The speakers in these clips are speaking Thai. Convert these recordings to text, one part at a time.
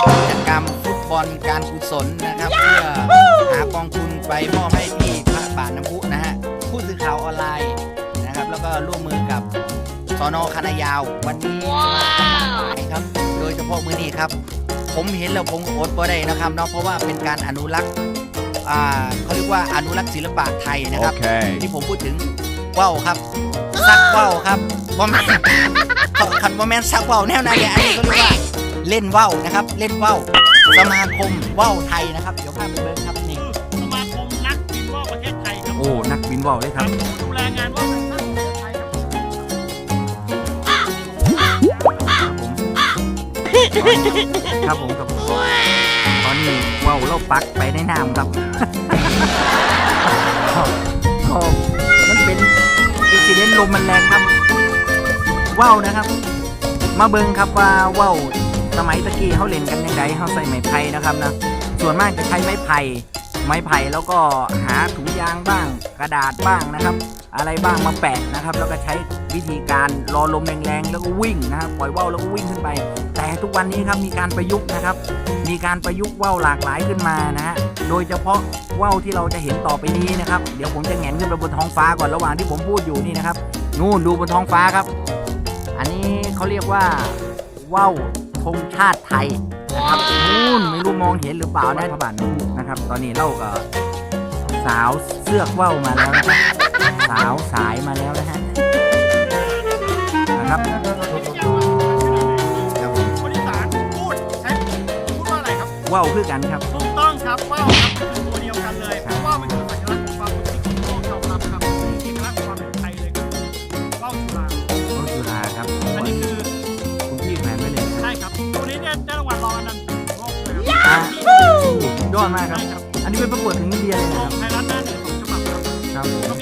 กิจกรรมฟุตบอลการกุศลนะครับ เพื่อหากองทุนไปมอบให้ที่พระบาทน้ำพุนะฮะผู้สื่อข่าวออนไลน์นะครับ แล้วก็ร่วมมือกับสอนอคณะยาววันนี้ครับ โดยเฉพาะมือนี้ครับ ผมเห็นแล้วผมอดบ่ได้นะครับเนาะเพราะว่าเป็นการอนุรักษ์อ่าเขาเรียกว่าอนุรักษ์ศิลปะไทยนะครับ Okay. ที่ผมพูดถึงว่าวครับซักว่าวครับบอมแมนคันบอมแมนซักว่าวแนวไหนเนี่ยอันนี้ก็เรียกว่า เล่นว่าวนะครับ เล่นว่าวสมาคมว่าวไทยนะครับ เดี๋ยวพาไปเบิ่งครับนี่สมาคมนักบินว่าวประเทศไทยครับโอ้นักบินว่าวเลยคครัรับบดูแลงานว่าวทางภาคประเทศไทยครับครับผมครับตอนนี้ว่าวเราปักไปในน้ำครับก็มันเป็นอุบิเหตุลมมันแรงครับว่าวนะครับ มาเบิ่งครับว่าว่าว สมัยตะกี้เขาเล่นกันยังไงเขาใส่ไม้ไผ่นะครับนะส่วนมากจะใช้ไม้ไผ่ไม้ไผ่แล้วก็หาถุงยางบ้าง กระดาษบ้างนะครับ อะไรบ้างมาแปะนะครับ แล้วก็ใช้วิธีการรอลมแรงๆแล้วก็วิ่งนะครับปล่อยว่าวแล้วก็วิ่งขึ้นไป แต่ทุกวันนี้ครับมีการประยุกต์นะครับ มีการประยุกต์ว่าวหลากหลายขึ้นมานะฮะโดยเฉพาะว่าวที่เราจะเห็นต่อไปนี้นะครับ เดี๋ยวผมจะแหงนขึ้นไปบนท้องฟ้าก่อนระหว่างที่ผมพูดอยู่นี่นะครับนู่นดูบนท้องฟ้าครับ อันนี้เขาเรียกว่าว่าว ธงชาติไทยนะครับนู่นไม่รู้มองเห็นหรือเปล่านะพระบาทน้ำพุนะครับ ตอนนี้เราก็สาวเสือกว่าวมาแล้วนะครับสาวสายมาแล้วนะฮะนะครับคนอีสานพูดใช้พูดว่าอะไรครับว่าวคือกันครับถูกต้องครับว่าวครับ ตัวนี้เนี่ยได้รางวัลรองอันดับหนึ่งของโลกเลยคอะรับสุดยอดมากครับ ใช่ครับอันนี้เป็นประกวดถึงอินเดียเลยขนะอคงรับไทยรัฐหน้าหนึ่งของฉบับครับ ครับผม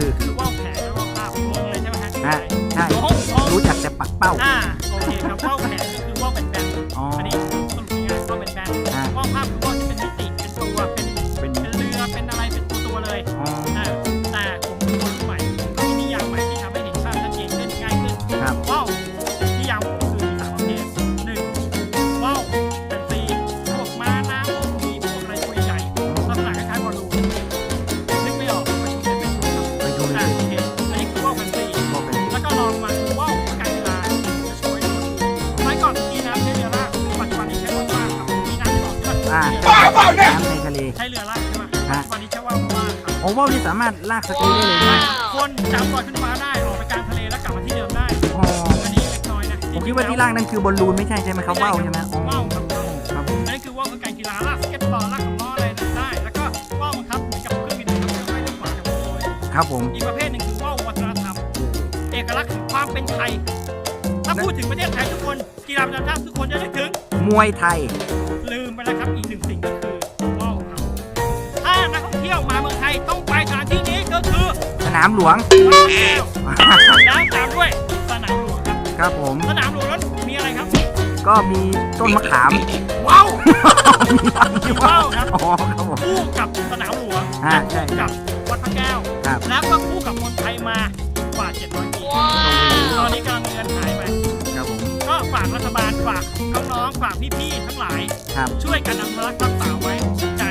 คือคือว่าวแผงและว่าวภาพงงเลยใช่ไหมฮะอะใช่โอ้โหรู้จักแต่ปักเป้า อ่าโอเคครับว่าวแผงก็คือว่าวเป็นแบนอ๋ออันนี้สรุปง่ายๆว่าวเป็นแบนอะว่าวภาพคือว่าวที่เป็นมิติเป็นตัวเป็นเป็นเป็นเรือเป็นอะไรเป็นตัวตัวๆเลย อ๋ออ่าแต่ผมเป็นคนรุ่นใหม่ผมก็มีนิยามใหม่ที่ทำให้เห็นภาพชัดเจนขึ้นง่ายขึ้นครับว่าว ที่บอกใช่อ่าไหมน้ำในทะเล ใช้เรือลากใช่ไหมปัจจุบันนี้ใช้ว่าวลากครับโอ้ว่าวที่สามารถลากสกีได้เลยใช่นะคนจับก่อนขึ้นฟ้าได้ออกไปกลางทะเลแล้วกลับมาที่เดิมได้อ๋ออันนี้เล็กน้อยนะผมคิดว่าที่ลากนั่นคือบอลลูนไม่ใช่ใช่ไหมครับว่าวใช่ไหมอ๋อว่าวครับว่าวครับอันนี้คือว่าวคือการกีฬาลากสเก็ตบอร์ดลากสำล้ออะไรได้ แล้วก็ว่าวบังคับเหมือนกับเครื่องบินนะครับเครื่องไม้เครื่องขวากับโอยครับผม อีกประเภทหนึ่งคือว่าววัฒนธรรม เอกลักษณ์ของความเป็นไทย ถ้าพูดถึงประเทศไทยทุกคนกีฬาประจำชาติทุกคนจะนึกถึง มวยไทย ลืมไปแล้วครับอีกหนึ่งสิ่งก็คือว่าวครับถ้านักท่องเที่ยวมาเมืองไทยต้องไปสถานที่นี้ก็คือสนามหลวงวัดพระแก้วแล้วตามด้วยสนามหลวงครับครับผม สนามหลวงนั้นมีอะไรครับก็มีต้นมะขาม ว้าวมีต้นมีว่าวครับ อ๋อครับผม คู่กับสนามหลวงอ่าและใช่คู่กับวัดพระแก้ว ครับ แล้วก็คู่กับคนไทยมากว่า 700ปีตอนนี้กำลังเงินหายไปครับผมก็ ฝากรัฐบาลฝากน้องๆฝากพี่ๆทั้งหลาย ครับช่วยกันอนุรักษ์รักษาไว้ใจ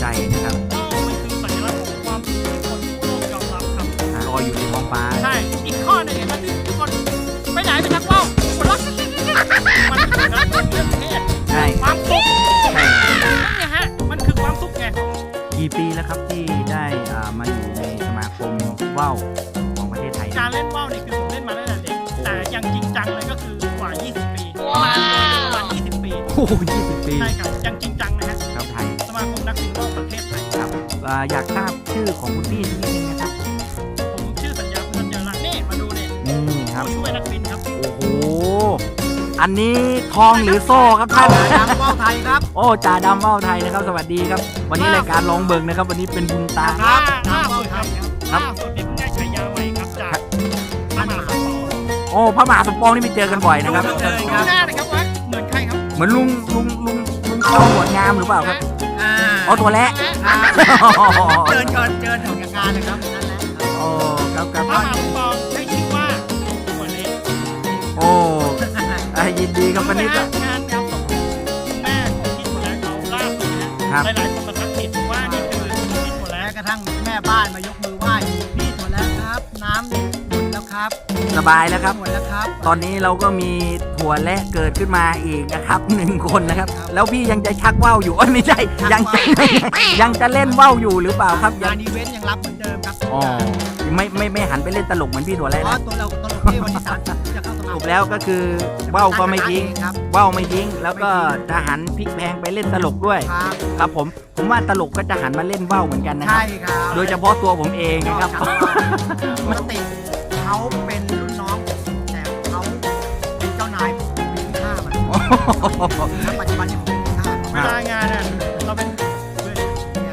ใจนะครับว่าวมันคือสัญลักษณ์ของความสุขที่คนทั่วโลกยอมรับครับอะลอยอยู่ในท้องฟ้า ใช่ อีกข้อหนึ่งเห็นไหมที่ทุกคนไปไหนไปทักว่าวคนรักมันคือสัญลักษณ์ของเรื่องเพศใช่ ความสุขใช่นั่นไงฮะมันคือความสุขไงกี่ปีแล้วครับที่ได้อ่ามาอยู่ในสมาคมว่าวของประเทศไทย การเล่นว่าวเนี่ยคือผมเล่นมาตั้งแต่เด็กแต่ยังจริงจังเลยก็คือ หยี่สิบปี ใช่ครับยังจริงจังนะฮะครับไทย สมาคมนักบินว่าวประเทศไทยครับอ่าอยากทราบชื่อของคุณพี่นิดนึงนะครับผมชื่อสัญญาพันธ์เจริญรัตน์นี่มาดูเนี่ยนี่ครับ ผู้ช่วยนักบินครับโอ้โห อันนี้ทองหรือโซ่ครับท่านดำว่าวไทยครับ โอ้จ่าดำว่าวไทยนะครับ สวัสดีครับ วันนี้รายการลองเบิงนะครับ วันนี้เป็นบุญตา ครับล่าดำว่าวสุดไทครับยครับ ล่าสุดนี่เพิ่งได้ฉายาใหม่ครับจากพระมหาสมปองโอ้พระมหาสมปองนี่ไปเจอกันบ่อยนะครับ ดูเลยครับหน้าเลย เหมือนลุงลุงลุงลุงเขาหัวงามหรือเปล่าครับ อ่าอ๋อตัวและครับเดินก่อนเดินออกจากงานเลยครับนั่นแหละครับโอ้ครับครับพระมหาสมปองให้ชื่อว่าหัวเล็กโอ้อะยินดีครับวันนี้ก็ งานงานศพคุณแม่ของพี่คนแรกเขาล่าสุดนะครับ หลายๆคนมาทักผิดว่านี่คือพี่คนแรแม้กกระทั่งแม่บ้านมายกมือ สบายแล้วครับ หมดแล้วครับ ตอนนี้เราก็มีถั่วและเกิดขึ้นมาอีกนะครับหนึ่งคนนะครับ แล้วพี่ยังจะชักว่าวอยู่เอ้ยไม่ใช่ยังจะยังจะเล่นว่าวอยู่หรือเปล่าครับยังงานอีเวนต์ยังรับเหมือนเดิมครับอ๋อไม่ไม่ไม่หันไปเล่นตลกเหมือนพี่ถั่วเพแล้วราะนะ ตัวเราตลกที่วันที่สามจะเข้าสสมารุปแล้วก็คือว่าวก็ไม่ทิ้งครับ ว่าวไม่ทิ้ง แล้วก็จะหันพลิกแพลงไปเล่นตลกด้วย ครับครับผมผมว่าตลกก็จะหันมาเล่นว่าวเหมือนกันนะครัใช่บครับโดยเฉพาะตัวผมเองนะครับ ปกติเขาเป็น ณปัจจุบันนี้ผมมีค่าเวลางานอะเราเป็น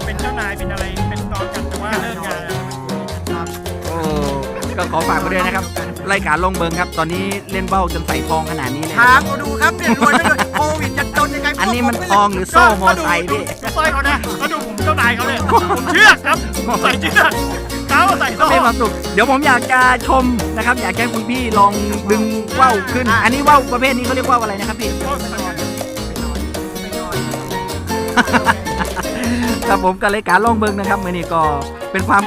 เป็นเจ้านายเป็นอะไรเป็นน้องกันแต่ว่าเลิกงานอะครับโอ้ก็ขอฝากไปด้วยนะครับรายการลงเบิงครับ ตอนนี้เล่นเบ้าจนใส่ทองขนาดนี้เลยถามมาดูครับเนี่ยรวยไม่รวยโควิดจะจนยังไงอันนี้มันทองหรือโซ่มอไซค์พี่ดูสร้อยเขานะเขาดูผมเจ้านายเขาเลยผมเชือกครับใส่เชือก เขาใส่โซ่มีความสุขเดี๋ยวผมอยากจะชมนะครับ อยากให้คุณพี่ลองดึงว่าวขึ้น อันนี้ว่าวประเภทนี้เขาเรียกว่าวอะไรนะครับพี่ไม่นอนครับผมกับรายการลองเบิงนะครับมื่อนี้ก็เป็นความ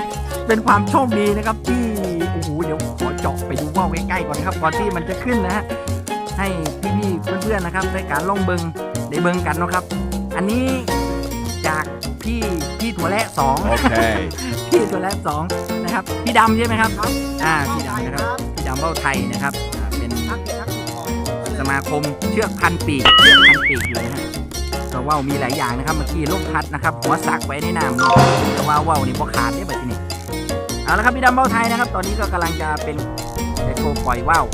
เป็นความโชคดีนะครับที่โอ้โหเดี๋ยวขอเจาะไปดูว่าวใกล้ๆก่อนนะครับก่อนที่มันจะขึ้นนะฮะให้พี่ๆเพื่อนๆนะครับรายการลองเบิงได้เบิงกันเนาะครับ อันนี้จากพี่พี่ถั่วและสอง Okay. พี่ตัวแรกสองนะครับ พี่ดำใช่ไหมครับครับ อ่า พี่ดำนะครับ พี่ดำเบ้าไทยนะครับอ่าเป็นทักทักถูกต้องสมาคมเชือกพันปีกเชือกพันปีกเลยฮะก็ว่าวมีหลายอย่างนะครับเมื่อกี้ลูกพัดนะครับหัวสักไว้ในน้ำแต่ว่าว่าวนี่พอขาดได้แบบนี้เอาละครับพี่ดำเบ้าไทยนะครับ ตอนนี้ก็กำลังจะเป็นจะโชว์ปล่อยว่าว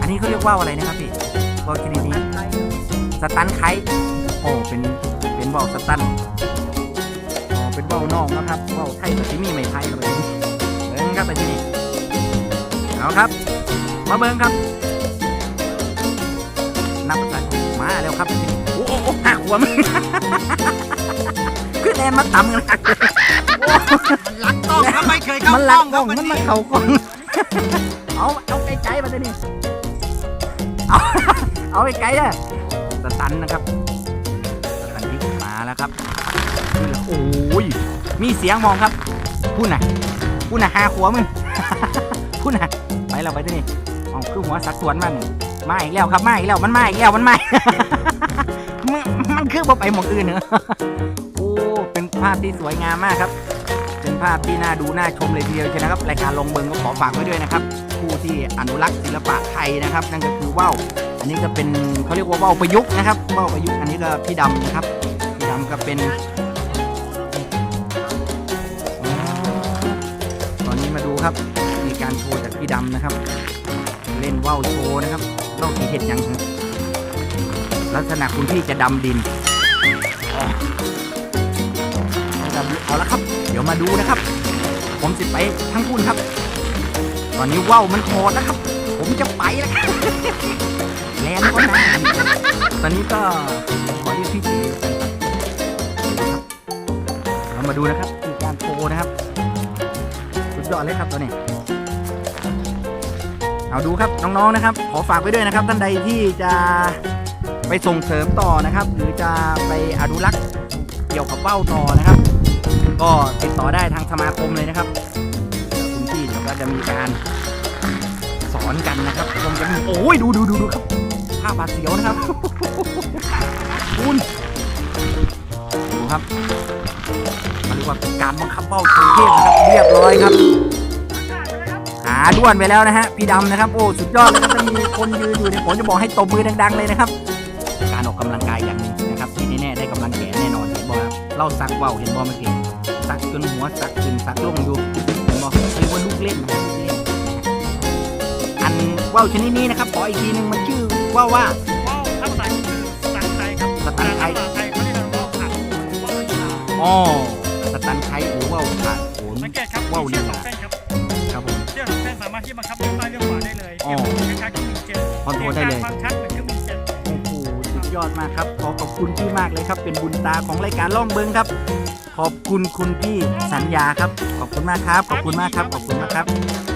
อันนี้เขาเรียกว่าวอะไรนะครับพี่ว่าวชนิดนี้ไทยสตันไคท์โอ้เป็นเป็นเบาสตันอ๋อ เป็นเบานอกนะครับเบาไทยแบบที่มีไม่ไทยเลยเบิ้งครับไปที่นี่เอาครับ มาเบิ้งครับ นับใส่มาแล้วครับไปที่นี่โอ้โหโอ้โหหักหัวมันขึ้นแอนมาต่ำกันหักเลยมันรักต้องครับไม่เคยเข้ามันกลัล้กองกล้องครับมันวันมานี้เข่ากล้องเอาเอาไกลๆมาที่นี่เอาเอาไกลๆเลยสตันนะครับสตันที่มา แล้วครับโอ้ยมีเสียงมองครับพูดน่ะพูดน่ะหาขัวมึงพูดน่ะไปเราไปที่นี่เอาคือหัวสักสวนมันมาอีกแล้วครับมาอีกแล้วมันมาอีกแล้วมันมามันมันคือบ่ไปหมองอื่นเนอโอ้เป็นภาพที่สวยงามมากครับเป็นภาพที่น่าดูน่าชมเลยทีเดียวใช่นะครับรายการลงเบิงก็ขอฝากไว้ด้วยนะครับผู้ที่อนุรักษ์ศิลปะไทยนะครับ นั่นก็คือว่าวอันนี้ก็เป็นเขาเรียกว่าว่าวประยุกต์นะครับว่าวประยุกต์อันนี้ก็พี่ดำนะครับ ก็เป็นอตอนนี้มาดูครับ มีการโชว์จากพี่ดำนะครับ เล่นว่าวโชว์นะครับเล่าสีเห็ดยังลักษณะคุณพี่จะดำดินอ๋อดำเอาละครับ เดี๋ยวมาดูนะครับ ผมสิไปทั้งคุณครับ ตอนนี้ว่าวมันโหดนะครับ ผมจะไปแล้วครับแลนก็นะตอนนี้ก็ขอเรียกพี่จี เรามาดูนะครับคือการโชว์นะครับ สุดยอดเลยครับตัวนี้เอาดูครับน้องๆนะครับ ขอฝากไว้ด้วยนะครับ ท่านใดที่จะไปส่งเสริมต่อนะครับ หรือจะไปอนุรักษ์เกี่ยวกับว่าต่อนะครับ ก็ติดต่อได้ทางสมาคมเลยนะครับคุณพี่เดี๋ยวก็จะมีการสอนกันนะครับชมกันโอ้ยดูดูดูดูครับภาพบาดเสียวนะครับคุณดูครับ ว่าเป็นการบังคับเป้าเทพนะครับเรียบร้อยครับ หาด้วนไปแล้วนะฮะพี่ดำนะครับโอ้สุดยอดเลยครับถ้ามีคนยืนอยู่เนี่ยผมจะบอกให้ตบมือดัง ๆ เลยนะครับ การออกกำลังกายอย่างหนึ่งนะครับที่แน่ๆได้กำลังแขนแน่นอนเห็นบ่ครับเราซักเบาเห็นบ่เมื่อกี้ซักจนหัวซักขึ้นซักลงดูเห็นบ่เรียกว่าลูกเล่นนะครับลูกเล่นอันว่าวชนิดนี้นะครับขออีกทีหนึ่งมันชื่อว่าวว่าว่าวถ้าภาษาอังกฤษคือสตันไทยครับสตันไทยแต่ภาษาไทยเขาเรียกกันว่าผ่านว่าวลีลาอ๋อ ว่าวขาดโขนสังเกตครับว่าวมีลีเชือกสอลางเส้นครับครับผมเชือกสองเส้นสามารถที่บังคับเลี้ยวซ้ายเลี้ยวขวาได้เลยอ๋อคล้ายๆเครื่องบินเจ็ตคอนโทรลได้เลยสีงกาฟังชัดเหมือนเครื่องบินเจ็ตโอ้โหสุดยอดมากครับ ขอขอบคุณพี่มากเลยครับ เป็นบุญตาของรายการล่องเบิงครับ ขอบคุณคุณพี่สัญญาครับ ขอบคุณมากครับ ขอบคุณมากครับ ขอบคุณมากครับขอบคุณครับ